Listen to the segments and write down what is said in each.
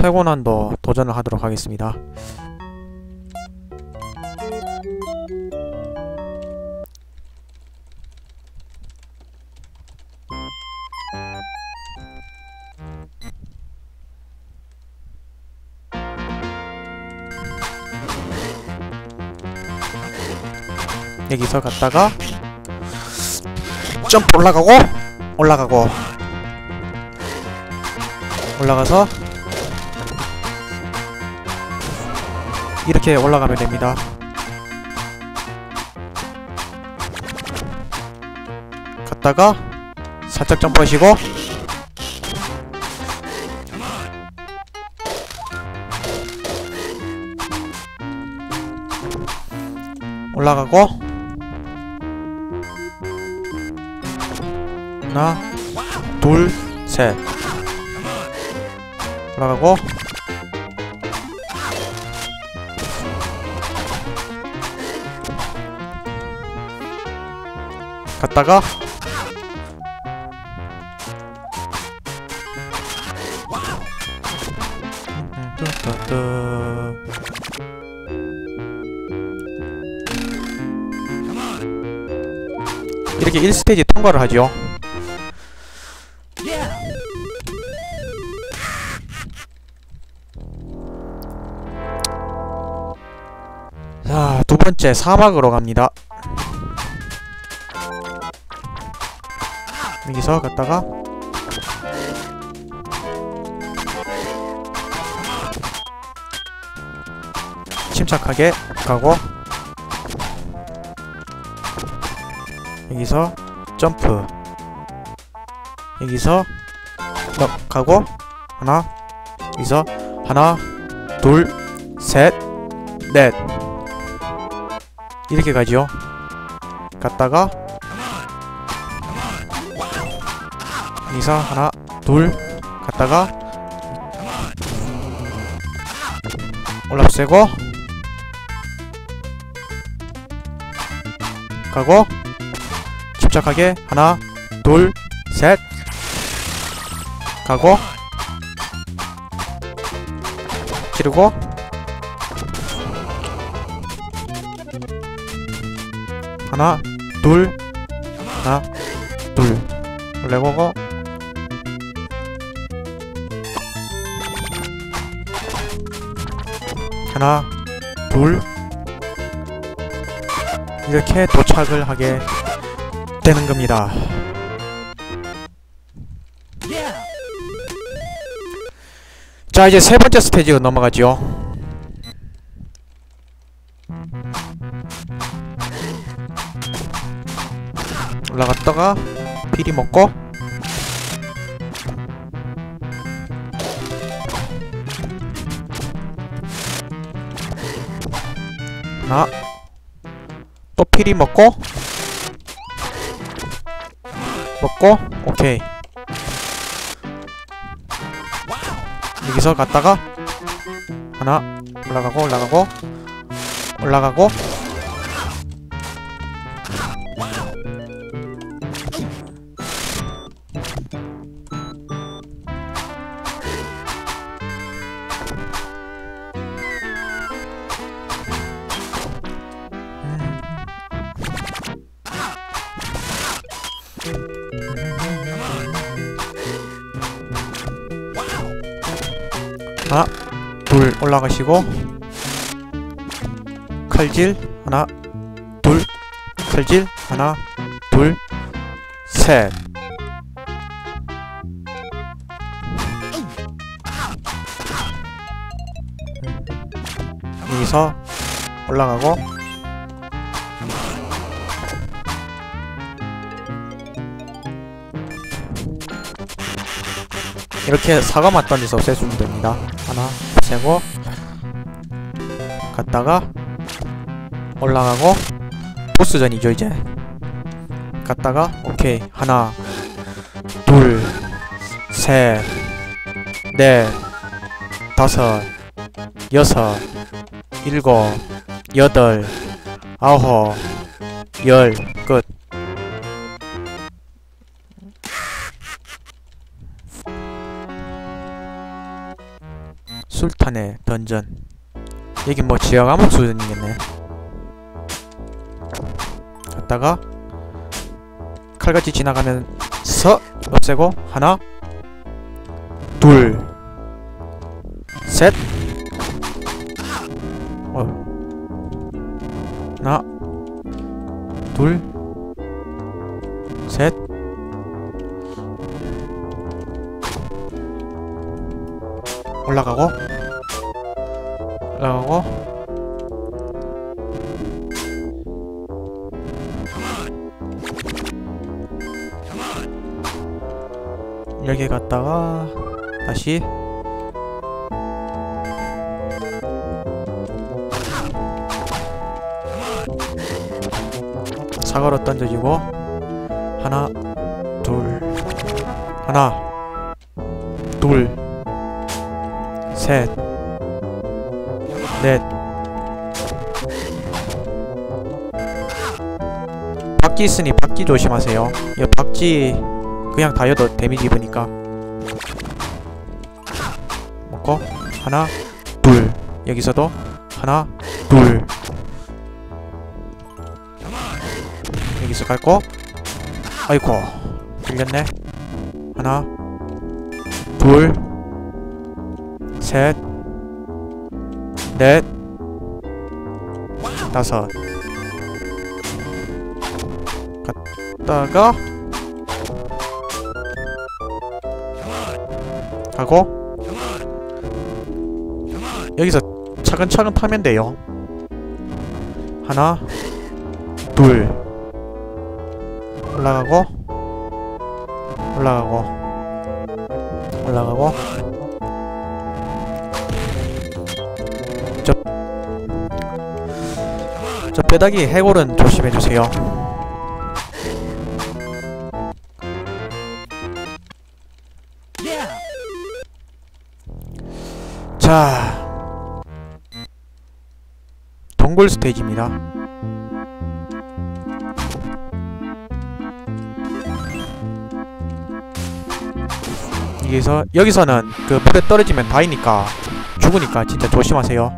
최고 난도 도전을 하도록 하겠습니다. 여기서 갔다가 점프 올라가고 올라가고 올라가서 이렇게 올라가면 됩니다. 갔다가 살짝 점프하시고. 올라가고. 하나 둘셋. 올라가고 갔다가 이렇게 1스테이지 통과를 하죠 자, 두 번째 사막으로 갑니다. 여기서 갔다가 침착하게 가고 여기서 점프 여기서 넉 가고 하나 여기서 하나 둘 셋 넷. 이렇게 가죠. 갔다가 여기서 하나 둘 갔다가 올라 세고 가고 침착하게 하나 둘 셋 가고 찌르고 하나 둘 하나 둘. 올려보고 하나 둘 이렇게 도착을 하게 되는 겁니다. 자 이제 세 번째 스테이지로 넘어가죠. 올라갔다가 피리 먹고 하나 또 피리 먹고? 먹고? 오케이. 여기서 갔다가 하나 올라가고 올라가고 올라가고 올라가시고 칼질 하나 둘 칼질 하나 둘셋 여기서 올라가고 이렇게 사과 맛 던져서 없애주면 됩니다. 하나, 세고 갔다가? 올라가고? 보스전이죠 이제. 갔다가 오케이. 하나 둘 셋 넷 다섯 여섯 일곱 여덟 아홉 열 끝. 술탄의 던전 여기 뭐 지하 감옥 수준이겠네. 갔다가 칼같이 지나가면서 없애고 하나 둘셋. 어. 하나 둘셋. 올라가고. 올 라가고? 여기 갔다가 다시. 사과로 던져지고 하나 둘. 하나 둘. 셋, 박쥐 있으니 박쥐 조심하세요. 이 박쥐 그냥 다이어도 데미지 입으니까. 먹고 하나, 둘. 여기서도 하나, 둘. 여기서 갈고 아이고 들렸네. 하나, 둘. 셋, 넷, 다섯. 갔다가 가고 여기서 차근차근 파면 돼요. 하나, 둘, 올라가고 올라가고 올라가고 저 뼈다귀 해골은 조심해주세요. 동굴 스테이지입니다. 여기서 여기서는 그 물에 떨어지면 다이니까 죽으니까 진짜 조심하세요.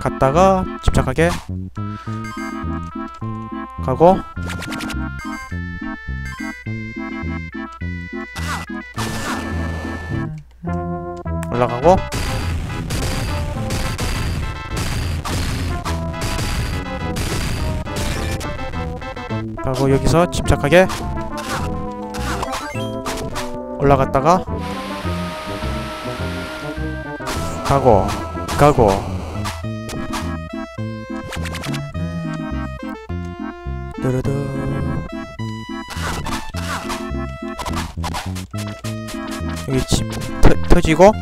갔다가 침착하게 가고 올라가고 가고 여기서 침착하게 올라갔다가 가고 가고. 뚜루두. 여기 집 터, 터지고.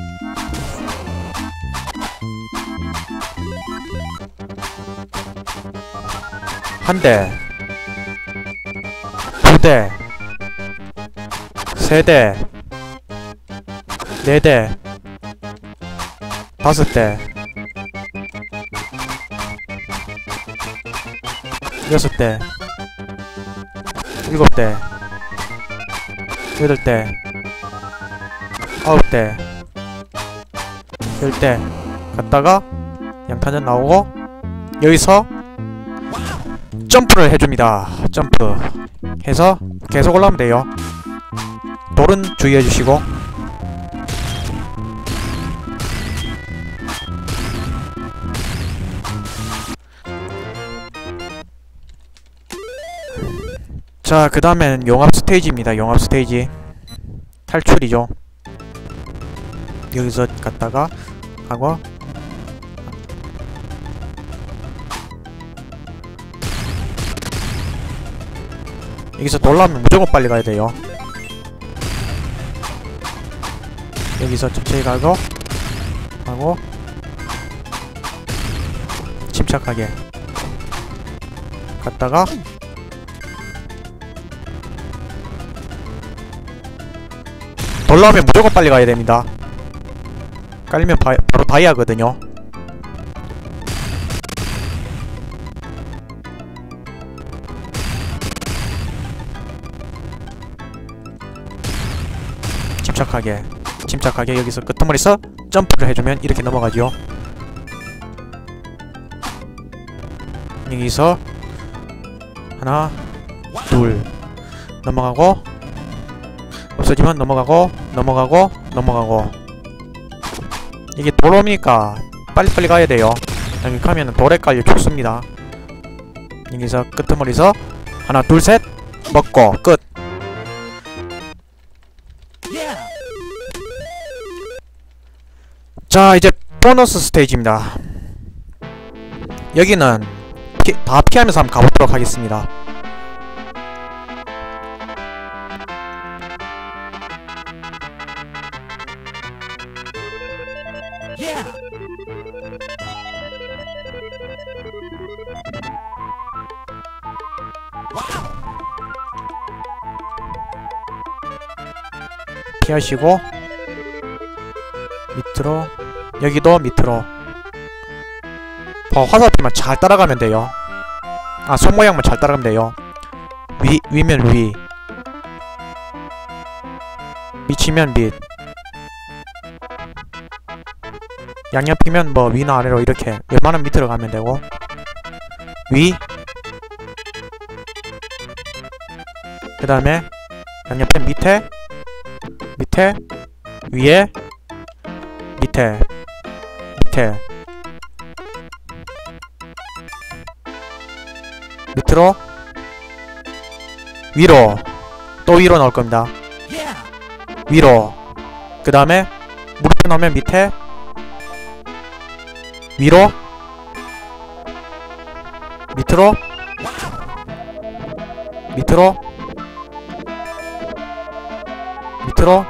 한 대, 두 대, 세 대, 네 대, 다섯 대, 여섯 대, 일곱 대, 여덟 대, 아홉 대, 열 대, 갔다가 양탄전 나오고 여기서 점프를 해줍니다. 점프 해서 계속 올라오면 돼요. 돌은 주의해주시고 자, 그 다음엔 용합 스테이지입니다. 용합 스테이지 탈출이죠. 여기서 갔다가 하고 여기서 놀라면 무조건 빨리 가야 돼요. 여기서 천천히 가고 하고 침착하게 갔다가 놀라면 무조건 빨리 가야 됩니다. 깔리면 바, 바로 다이아거든요. 침착하게 침착하게 여기서 끄트머리서 점프를 해주면 이렇게 넘어가죠 여기서 하나 둘 넘어가고 없어지면 넘어가고 넘어가고 넘어가고. 이게 도로니까 빨리빨리 가야 돼요. 여기 가면은 돌에 깔려 죽습니다. 여기서 끄트머리서 하나 둘 셋. 먹고 끝 자 이제 보너스 스테이지입니다. 여기는 피, 다 피하면서 한번 가보도록 하겠습니다. 피하시고 밑으로 여기도 밑으로. 어, 화살표만 잘 따라가면 돼요. 아 손모양만 잘 따라가면 돼요. 위, 위면 위. 밑이면 밑. 양옆이면 뭐 위나 아래로 이렇게 웬만하면 밑으로 가면 되고. 위. 그 다음에 양옆에 밑에 밑에 위에 밑에 밑에. 밑으로. 위로. 또 위로 나올 겁니다. 위로. 그 다음에 무릎에 넣으면 밑에. 위로. 밑으로. 밑으로. 밑으로.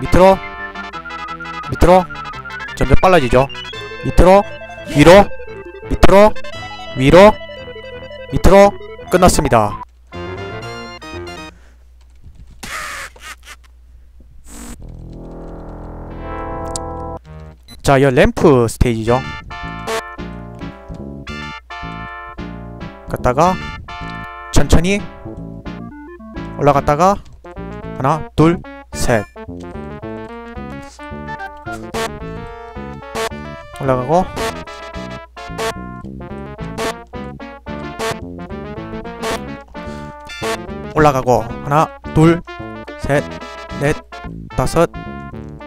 밑으로 점점 빨라지죠 밑으로 위로 밑으로 위로 밑으로 끝났습니다 자, 이 램프 스테이지죠. 갔다가 천천히 올라갔다가 하나, 둘, 올라가고. 올라가고. 하나, 둘, 셋, 넷, 다섯.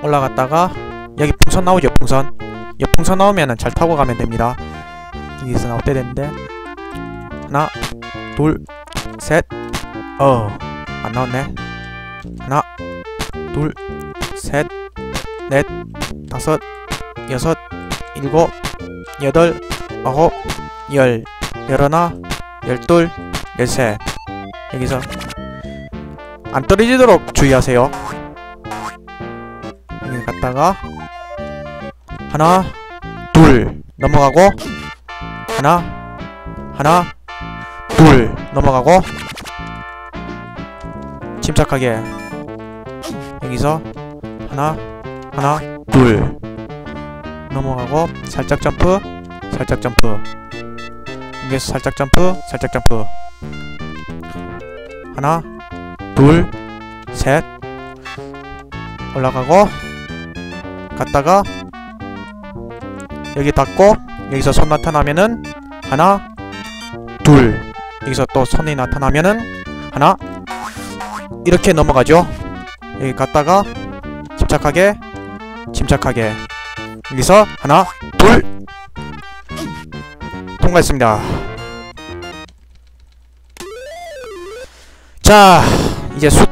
올라갔다가 여기 풍선 나오죠 풍선? 이 풍선 나오면은 잘 타고 가면 됩니다. 여기서 나올 때 되는데. 하나 둘셋어 안 나왔네. 하나 둘셋넷 다섯 여섯 일곱 여덟 아홉 열. 열하나 열둘 열셋. 여기서 안 떨어지도록 주의하세요. 여기 갔다가 하나 둘 넘어가고 하나 하나 둘 넘어가고 침착하게. 여기서 하나 하나 둘 넘어가고 살짝 점프 살짝 점프. 여기서 살짝 점프 살짝 점프. 하나 둘 셋. 올라가고 갔다가 여기 닫고 여기서 손 나타나면은 하나 둘. 여기서 또 손이 나타나면은 하나. 이렇게 넘어가죠. 여기 갔다가 침착하게 침착하게 여기서 하나 둘. 통과했습니다. 자 이제 수,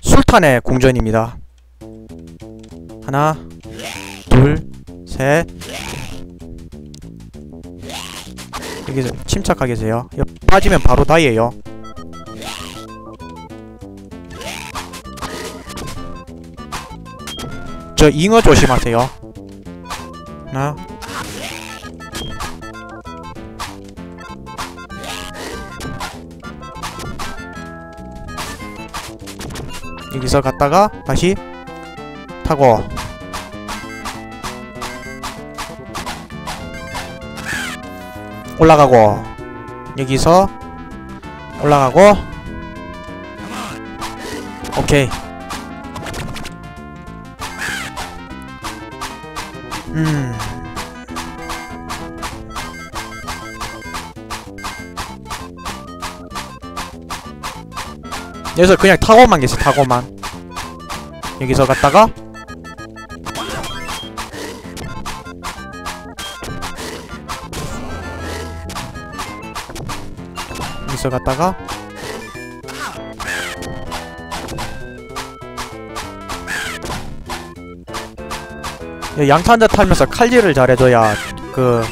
술탄의 궁전입니다. 하나 둘셋. 여기서 침착하게 세요. 옆 빠지면 바로 다이에요 저 잉어 조심하세요. 하나? 여기서 갔다가 다시 타고. 올라가고. 여기서 올라가고. 오케이 음. 여기서 그냥 타고만 계세요 타고만. 여기서 갔다가. 여기서 갔다가 양탄자 타면서 칼질을 잘해줘야 그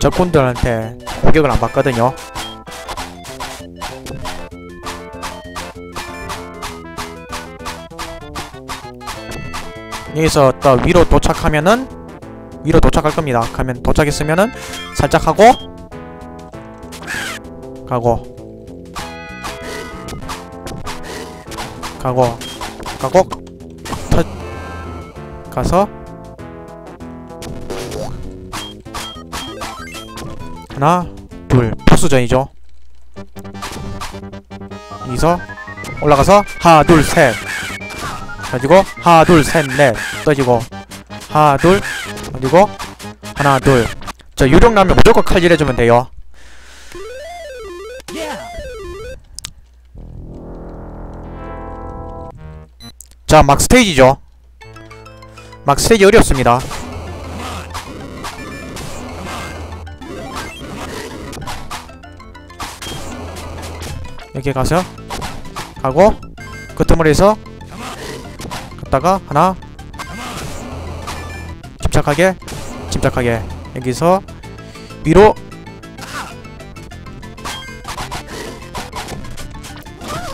적군들한테 공격을 안 받거든요. 여기서 또 위로 도착하면은 위로 도착할 겁니다. 가면 도착했으면은 살짝 하고 가고 가고 가고 터 가서 하나 둘 보스전이죠. 여기서 올라가서 하나 둘셋. 가지고 하나 둘셋넷. 떠지고 하나 둘 그리고 하나 둘저 유령 나면 무조건 칼질해주면 돼요. 자 막 스테이지죠. 막 스테이지 어렵습니다 여기 가서 가고 끄트머리에서 갔다가 하나. 침착하게 침착하게. 여기서 위로.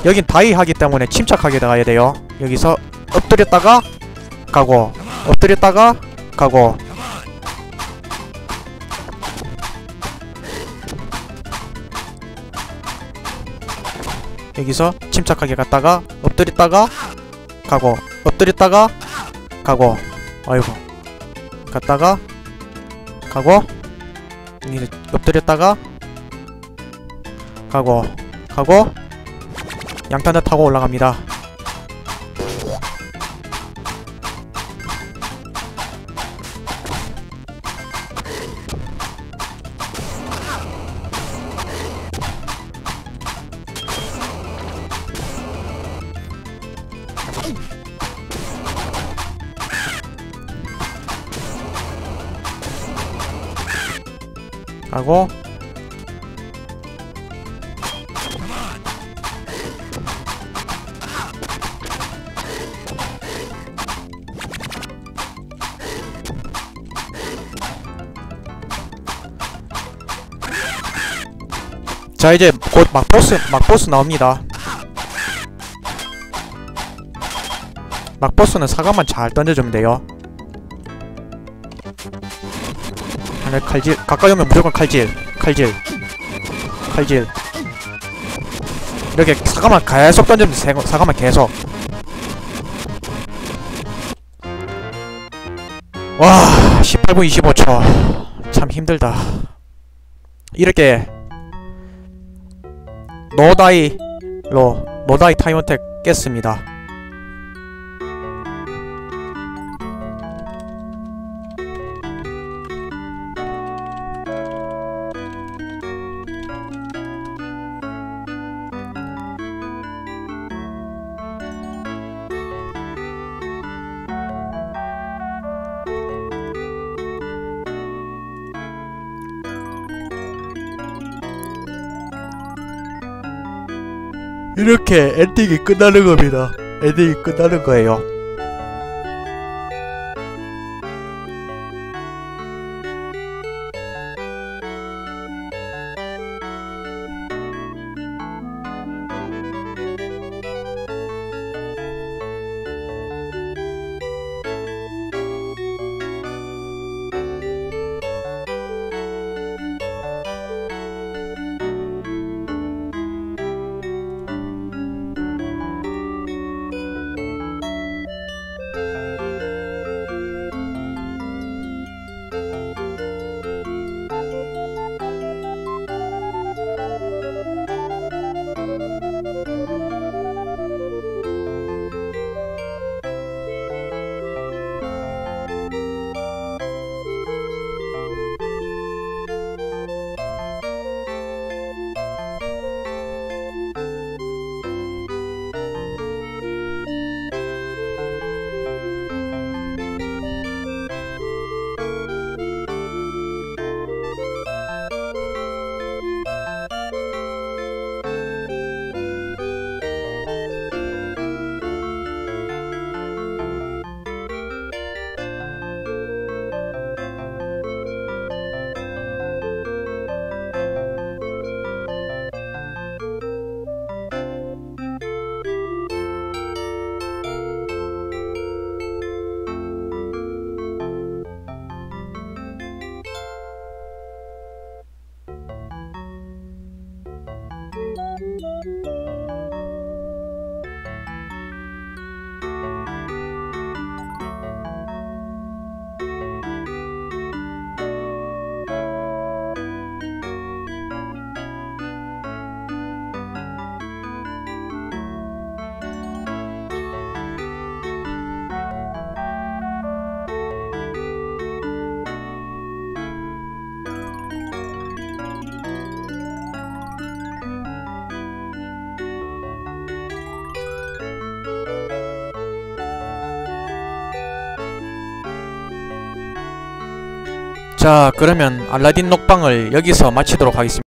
여긴 다이 하기 때문에 침착하게 나가야 돼요. 여기서 엎드렸다가 가고 엎드렸다가 가고 여기서 침착하게 갔다가 엎드렸다가 가고 엎드렸다가 가고 아이고. 갔다가 가고 엎드렸다가 가고 가고 양탄자 타고 올라갑니다 가고 자 이제 곧 막보스 막보스 나옵니다. 막보스는 사과만 잘 던져주면 돼요 하늘 칼질. 가까이 오면 무조건 칼질. 칼질. 칼질. 이렇게 사과만 계속 던지면 사과만 계속. 와 18분 25초. 참 힘들다. 이렇게 노다이로 노다이 타임어택 깼습니다 이렇게 엔딩이 끝나는 겁니다. 엔딩이 끝나는 거예요. 자 그러면 알라딘 녹방을 여기서 마치도록 하겠습니다